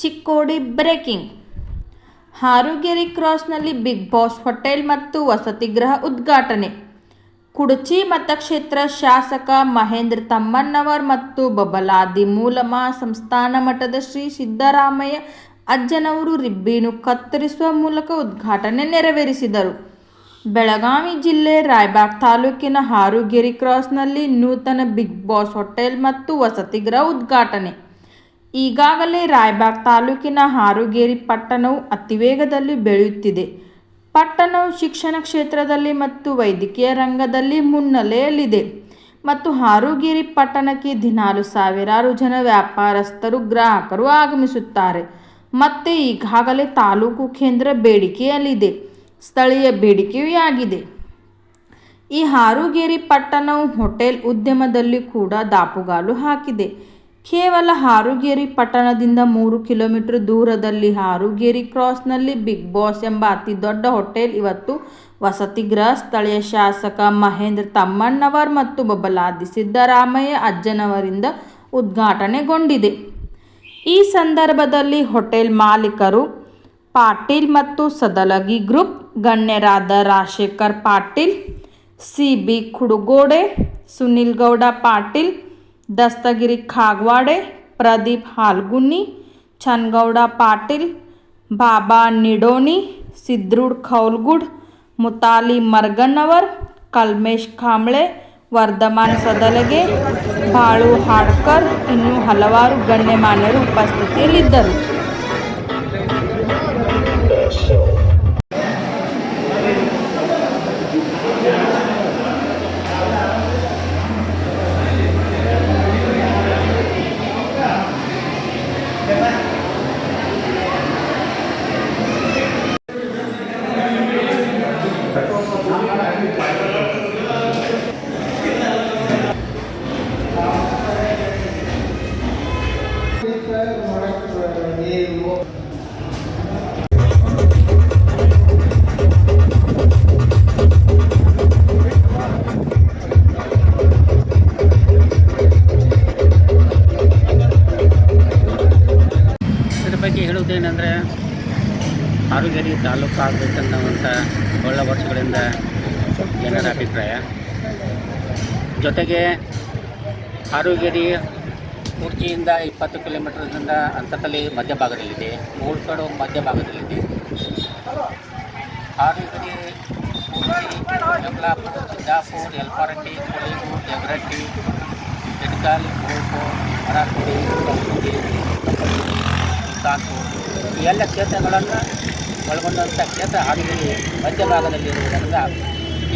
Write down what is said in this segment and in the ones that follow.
Chikkodi breaking. Harugere ಕ್ರಾಸ್ನಲ್ಲಿ big boss hotel ಮತ್ತು ವಸತಿಗೃಹ ಉದ್ಘಾಟನೆ. ಕುಡಚಿ ಮತಕ್ಷೇತ್ರ ಶಾಸಕ ಮಹೇಂದ್ರ ತಮ್ಮಣ್ಣವರ್ ಮತ್ತು ಬಬಲಾದಿ ಮೂಲಮ ಸಂಸ್ಥಾನ ಮಠದ ಶ್ರೀ ಸಿದ್ದರಾಮಯ್ಯ ಅಜ್ಜನವರು ರಿಬ್ಬೀನು ಕತ್ತರಿಸುವ ಮೂಲಕ ಉದ್ಘಾಟನೆ ನೆರವೇರಿಸಿದರು. ಬೆಳಗಾವಿ ಜಿಲ್ಲೆ ರಾಯಬಾಗ್ ತಾಲೂಕಿನ ಹಾರುಗೆರೆ ಕ್ರಾಸ್ನಲ್ಲಿ ನೂತನ ಬಿಗ್ ಬಾಸ್ ಹೋಟೆಲ್ ಮತ್ತು ವಸತಿಗೃಹ ಉದ್ಘಾಟನೆ. ಈಗಾಗಲೇ ರಾಯಬಾಗ್ ತಾಲೂಕಿನ ಹಾರುಗೇರಿ ಪಟ್ಟಣವು ಅತಿವೇಗದಲ್ಲಿ ಬೆಳೆಯುತ್ತಿದೆ. ಪಟ್ಟಣವು ಶಿಕ್ಷಣ ಕ್ಷೇತ್ರದಲ್ಲಿ ಮತ್ತು ವೈದ್ಯಕೀಯ ರಂಗದಲ್ಲಿ ಮುನ್ನೆಲೆಯಲ್ಲಿದೆ. ಮತ್ತು ಹಾರುಗೇರಿ ಪಟ್ಟಣಕ್ಕೆ ದಿನಾಲು ಸಾವಿರಾರು ಜನ ವ್ಯಾಪಾರಸ್ಥರು, ಗ್ರಾಹಕರು ಆಗಮಿಸುತ್ತಾರೆ. ಮತ್ತು ಈಗಾಗಲೇ ತಾಲೂಕು ಕೇಂದ್ರ ಬೇಡಿಕೆಯಲ್ಲಿದೆ. ಸ್ಥಳೀಯ ಬೇಡಿಕೆಯೂ ಆಗಿದೆ. ಈ ಹಾರುಗೇರಿ ಪಟ್ಟಣವು ಹೋಟೆಲ್ ಉದ್ಯಮದಲ್ಲಿ ಕೂಡ ದಾಪುಗಾಲು ಹಾಕಿದೆ. ಕೇವಲ ಹಾರುಗೇರಿ ಪಟ್ಟಣದಿಂದ ಮೂರು ಕಿಲೋಮೀಟರ್ ದೂರದಲ್ಲಿ ಹಾರುಗೇರಿ ಕ್ರಾಸ್ನಲ್ಲಿ ಬಿಗ್ ಬಾಸ್ ಎಂಬ ಅತಿ ದೊಡ್ಡ ಹೋಟೆಲ್ ಇವತ್ತು ವಸತಿಗೃಹ ಸ್ಥಳೀಯ ಶಾಸಕ ಮಹೇಂದ್ರ ತಮ್ಮಣ್ಣವರ್ ಮತ್ತು ಬಬಲಾದಿ ಸಿದ್ದರಾಮಯ್ಯ ಅಜ್ಜನವರಿಂದ ಉದ್ಘಾಟನೆಗೊಂಡಿದೆ. ಈ ಸಂದರ್ಭದಲ್ಲಿ ಹೋಟೆಲ್ ಮಾಲೀಕರು ಪಾಟೀಲ್ ಮತ್ತು ಸದಲಗಿ ಗ್ರೂಪ್ ಗಣ್ಯರಾದ ರಾಜಶೇಖರ್ ಪಾಟೀಲ್, ಸಿ ಬಿ ಕುಡುಗೋಡೆ, ಸುನಿಲ್ ಗೌಡ ಪಾಟೀಲ್ ದಸ್ತಗಿರಿ ಖಾಗ್ವಾಡೆ, ಪ್ರದೀಪ್ ಹಾಲ್ಗುನ್ನಿ, ಚನ್ಗೌಡ ಪಾಟೀಲ್, ಬಾಬಾ ನಿಡೋನಿ ಸಿದ್ರೂಡ್ ಖೌಲ್ಗುಡ್ ಮುತಾಲಿ ಮರ್ಗನ್ನವರ್ ಕಲ್ಮೇಶ್ ಕಾಂಬ್ಳೆ, ವರ್ಧಮಾನ್ ಸದಲಗೆ, ಬಾಳು ಹಾಡ್ಕರ್ ಇನ್ನೂ ಹಲವಾರು ಗಣ್ಯಮಾನ್ಯರು ಉಪಸ್ಥಿತಿಯಲ್ಲಿದ್ದರು. ಬಗ್ಗೆ ಏನಂದರೆ ಹಾರುಗೇರಿ ತಾಲೂಕು ಆಗಬೇಕನ್ನುವಂಥ ಒಳ್ಳೆ ವರ್ಷಗಳಿಂದ ಜನರ ಅಭಿಪ್ರಾಯ. ಜೊತೆಗೆ ಹಾರುಗೇರಿ ಕುರ್ಚಿಯಿಂದ ಇಪ್ಪತ್ತು ಕಿಲೋಮೀಟರ್ದಿಂದ ಅಂತಕಲ್ಲಿ ಮಧ್ಯಭಾಗದಲ್ಲಿದೆ ಮೂಳ್ಕಡು ಮಧ್ಯಭಾಗದಲ್ಲಿದೆ ಹಾರುಗೇರಿ ಕುರ್ಚಿ ಸಿದ್ದಾಪುರ್ ಯಲ್ಪಾರಟ್ಟಿ ಕೊಳಿಗು ಜಗರಟ್ಟಿ ಎಡ್ಕಲ್ ಮೂಳ್ಕೋ ಮರಾಠೋಡಿ ಕೌಸುಂಡಿ ಕಾನ್ಪುರ್ ಈ ಎಲ್ಲ ಕ್ಷೇತ್ರಗಳನ್ನು ಒಳಗೊಂಡಂಥ ಕ್ಷೇತ್ರ ಹಾವೇರಿ ಮಧ್ಯಭಾಗದಲ್ಲಿರುವುದರಿಂದ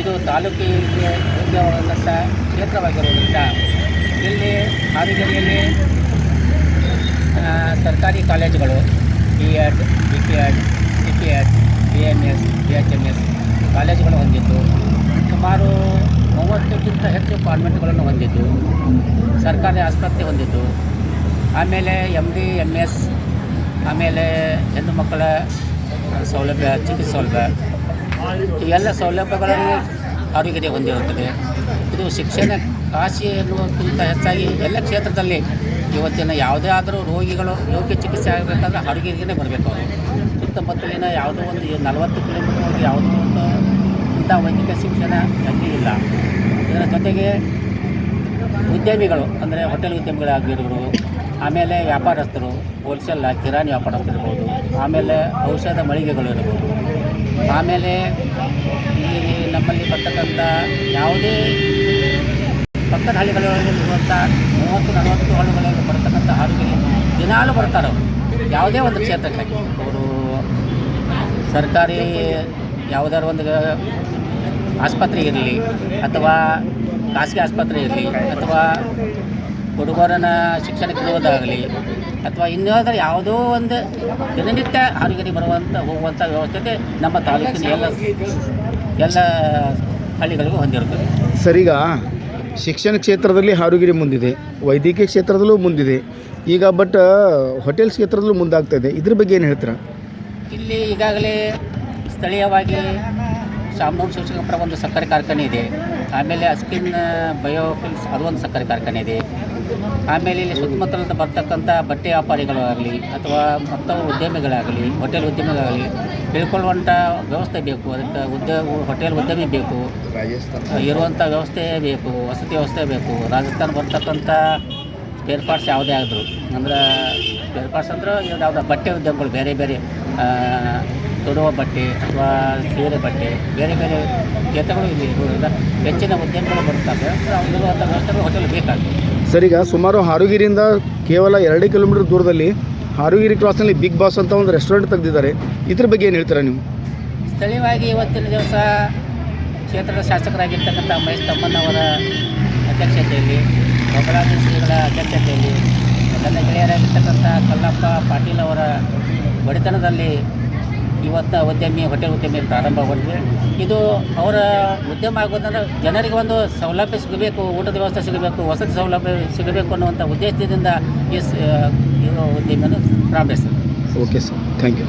ಇದು ತಾಲೂಕಿಗೆ ಯೋಗ್ಯವಾದಂಥ ಕ್ಷೇತ್ರವಾಗಿರುವುದರಿಂದ ಇಲ್ಲಿ ಹಾವೇರಿಯಲ್ಲಿ ಸರ್ಕಾರಿ ಕಾಲೇಜುಗಳು B Ed B P Ed C P Ed B M S B H M S ಕಾಲೇಜುಗಳು ಹೊಂದಿದ್ದು, ಸುಮಾರು ಮೂವತ್ತಕ್ಕಿಂತ ಹೆಚ್ಚು ಕಾನ್ವೆಂಟ್ಗಳನ್ನು ಹೊಂದಿದ್ದು, ಸರ್ಕಾರಿ ಆಸ್ಪತ್ರೆ ಹೊಂದಿದ್ದು, ಆಮೇಲೆ ಎಂ ಡಿ ಎಂ ಎಸ್ ಆಮೇಲೆ ಹೆಣ್ಣು ಮಕ್ಕಳ ಸೌಲಭ್ಯ, ಚಿಕಿತ್ಸೆ ಸೌಲಭ್ಯ ಎಲ್ಲ ಸೌಲಭ್ಯಗಳನ್ನು ಆರೋಗ್ಯತೆ ಹೊಂದಿರುತ್ತದೆ. ಇದು ಶಿಕ್ಷಣ ಕಾಶಿ ಎನ್ನುವುದಕ್ಕಿಂತ ಹೆಚ್ಚಾಗಿ ಎಲ್ಲ ಕ್ಷೇತ್ರದಲ್ಲಿ ಇವತ್ತಿನ ಯಾವುದೇ ಆದರೂ ರೋಗಿಗಳು ಯೋಗ್ಯ ಚಿಕಿತ್ಸೆ ಆಗಬೇಕಂದ್ರೆ ಆರೋಗ್ಯಕ್ಕೆ ಬರಬೇಕು ಅವರು. ಸುತ್ತಮುತ್ತಲಿನ ಯಾವುದೋ ಒಂದು ನಲವತ್ತು ಕಿಲೋಮೀಟರ್ ಯಾವುದೋ ಒಂದು ಇಂಥ ವೈದ್ಯಕೀಯ ಶಿಕ್ಷಣ ಅಲ್ಲಿ ಇಲ್ಲ. ಇದರ ಜೊತೆಗೆ ಉದ್ಯಮಿಗಳು, ಅಂದರೆ ಹೋಟೆಲ್ ಉದ್ಯಮಿಗಳಾಗಿರೋರು ಆಮೇಲೆ ವ್ಯಾಪಾರಸ್ಥರು ಹೋಲ್ಸೇಲ್ ಕಿರಾಣಿ ವ್ಯಾಪಾರಸ್ಥರಿರ್ಬೋದು ಆಮೇಲೆ ಔಷಧ ಮಳಿಗೆಗಳು ಇರ್ಬೋದು. ಆಮೇಲೆ ಇಲ್ಲಿ ನಮ್ಮಲ್ಲಿ ಬರ್ತಕ್ಕಂಥ ಯಾವುದೇ ಪಕ್ಕದ ಹಳ್ಳಿಗಳಲ್ಲಿ ಇರುವಂಥ ಮೂವತ್ತು, ನಲವತ್ತು ಹಳ್ಳಿಗಳಲ್ಲಿ ಬರ್ತಕ್ಕಂಥ ಆರೋಗ್ಯ ದಿನಾಲೂ ಬರ್ತಾರೆ ಅವರು. ಯಾವುದೇ ಒಂದು ಕ್ಷೇತ್ರಕ್ಕೆ. ಅವರು ಸರ್ಕಾರಿ ಯಾವುದಾದ್ರು ಒಂದು ಆಸ್ಪತ್ರೆ ಇರಲಿ ಅಥವಾ ಖಾಸಗಿ ಆಸ್ಪತ್ರೆ ಇರಲಿ ಅಥವಾ ಹುಡುಗರನ್ನ ಶಿಕ್ಷಣಕ್ಕೆ ಇರುವುದಾಗಲಿ ಅಥವಾ ಇನ್ನಾದರೂ ಯಾವುದೋ ಒಂದು ದಿನನಿತ್ಯ ಆರೋಗ್ಯಕ್ಕೆ ಬರುವಂಥ ಹೋಗುವಂಥ ವ್ಯವಸ್ಥೆ ನಮ್ಮ ತಾಲೂಕಿನ ಎಲ್ಲ ಎಲ್ಲ ಹಳ್ಳಿಗಳಿಗೂ ಹೊಂದಿರುತ್ತದೆ. ಸರಿಗ ಶಿಕ್ಷಣ ಕ್ಷೇತ್ರದಲ್ಲಿ ಹಾರುಗಿರಿ ಮುಂದಿದೆ ವೈದ್ಯಕೀಯ ಕ್ಷೇತ್ರದಲ್ಲೂ ಮುಂದಿದೆ ಈಗ ಬಟ್ ಹೋಟೆಲ್ ಕ್ಷೇತ್ರದಲ್ಲೂ ಮುಂದಾಗ್ತಾ ಇದೆ. ಇದ್ರ ಬಗ್ಗೆ ಏನು ಹೇಳ್ತೀರಾ? ಇಲ್ಲಿ ಈಗಾಗಲೇ ಸ್ಥಳೀಯವಾಗಿ ಶಾಮನೂರು ಶಿವಶಂಕರ ಒಂದು ಸಕ್ಕರೆ ಕಾರ್ಖಾನೆ ಇದೆ. ಆಮೇಲೆ ಅಸ್ಕಿನ್ ಬಯೋಫಿಲ್ಸ್ ಅದು ಒಂದು ಸಕ್ಕರೆ ಕಾರ್ಖಾನೆ ಇದೆ. ಆಮೇಲೆ ಇಲ್ಲಿ ಸುತ್ತಮುತ್ತಲಿಂದ ಬರ್ತಕ್ಕಂಥ ಬಟ್ಟೆ ವ್ಯಾಪಾರಿಗಳು ಆಗಲಿ ಅಥವಾ ಮತ್ತ ಉದ್ಯಮಿಗಳಾಗಲಿ ಹೋಟೆಲ್ ಉದ್ಯಮಿಗಳಾಗಲಿ, ತಿಳ್ಕೊಳ್ಳುವಂಥ ವ್ಯವಸ್ಥೆ ಬೇಕು. ಅದಕ್ಕೆ ಉದ್ಯೋಗ ಹೋಟೆಲ್ ಉದ್ಯಮಿ ಬೇಕು. ಇರುವಂಥ ವ್ಯವಸ್ಥೆ ಬೇಕು, ವಸತಿ ವ್ಯವಸ್ಥೆ ಬೇಕು. ರಾಜಸ್ಥಾನ ಬರ್ತಕ್ಕಂಥ ಸ್ಪೇರ್ ಪಾರ್ಟ್ಸ್ ಯಾವುದೇ ಆದರೂ. ಅಂದ್ರೆ ಸ್ಪೇರ್ ಪಾರ್ಟ್ಸ್ ಅಂದ್ರೆ ಯಾವುದೋ ಬಟ್ಟೆ ಉದ್ಯಮಗಳು, ಬೇರೆ ಬೇರೆ ತೊಡುವ ಬಟ್ಟೆ ಅಥವಾ ಸೀರೆ ಬಟ್ಟೆ ಬೇರೆ ಬೇರೆ ಕ್ಷೇತ್ರಗಳು ಇಲ್ಲಿ ಇರುವುದರಿಂದ ಹೆಚ್ಚಿನ ಉದ್ಯಮಗಳು ಬರುತ್ತವೆ ಅಲ್ಲಿರುವಂಥ ವ್ಯವಸ್ಥೆಗಳು ಹೋಟೆಲ್ ಬೇಕಾಗ್ತದೆ. ಸರ್ ಈಗ ಸುಮಾರು ಹಾರುಗಿರಿಯಿಂದ ಕೇವಲ ಎರಡು ಕಿಲೋಮೀಟರ್ ದೂರದಲ್ಲಿ ಹಾರುಗಿರಿ ಕ್ರಾಸ್ನಲ್ಲಿ ಬಿಗ್ ಬಾಸ್ ಅಂತ ಒಂದು ರೆಸ್ಟೋರೆಂಟ್ ತೆಗೆದಿದ್ದಾರೆ. ಇದ್ರ ಬಗ್ಗೆ ಏನು ಹೇಳ್ತೀರಾ ನೀವು? ಸ್ಥಳೀಯವಾಗಿ ಇವತ್ತಿನ ದಿವಸ ಕ್ಷೇತ್ರದ ಶಾಸಕರಾಗಿರ್ತಕ್ಕಂಥ ಮಹೇಶ್ ತಮ್ಮನವರ ಅಧ್ಯಕ್ಷತೆಯಲ್ಲಿ ಗೊಬ್ಬರಾಜ ಶ್ರೀಗಳ ಅಧ್ಯಕ್ಷತೆಯಲ್ಲಿ ನನ್ನ ಗೆಳೆಯರಾಗಿರ್ತಕ್ಕಂಥ ಕಲ್ಲಪ್ಪ ಪಾಟೀಲ್ ಅವರ ಬಡಿತನದಲ್ಲಿ ಇವತ್ತು ಉದ್ಯಮಿ ಹೋಟೆಲ್ ಉದ್ಯಮಿ ಪ್ರಾರಂಭಗೊಂಡಿದೆ ಇದು ಅವರ ಉದ್ಯಮ ಆಗೋದಂದ್ರೆ ಜನರಿಗೆ ಒಂದು ಸೌಲಭ್ಯ ಸಿಗಬೇಕು ಊಟದ ವ್ಯವಸ್ಥೆ ಸಿಗಬೇಕು ವಸತಿ ಸೌಲಭ್ಯ ಸಿಗಬೇಕು ಅನ್ನುವಂಥ ಉದ್ದೇಶದಿಂದ ಈ ಉದ್ಯಮಿಯನ್ನು ಪ್ರಾರಂಭಿಸ್ತದೆ ಓಕೆ ಸರ್ ಥ್ಯಾಂಕ್ ಯು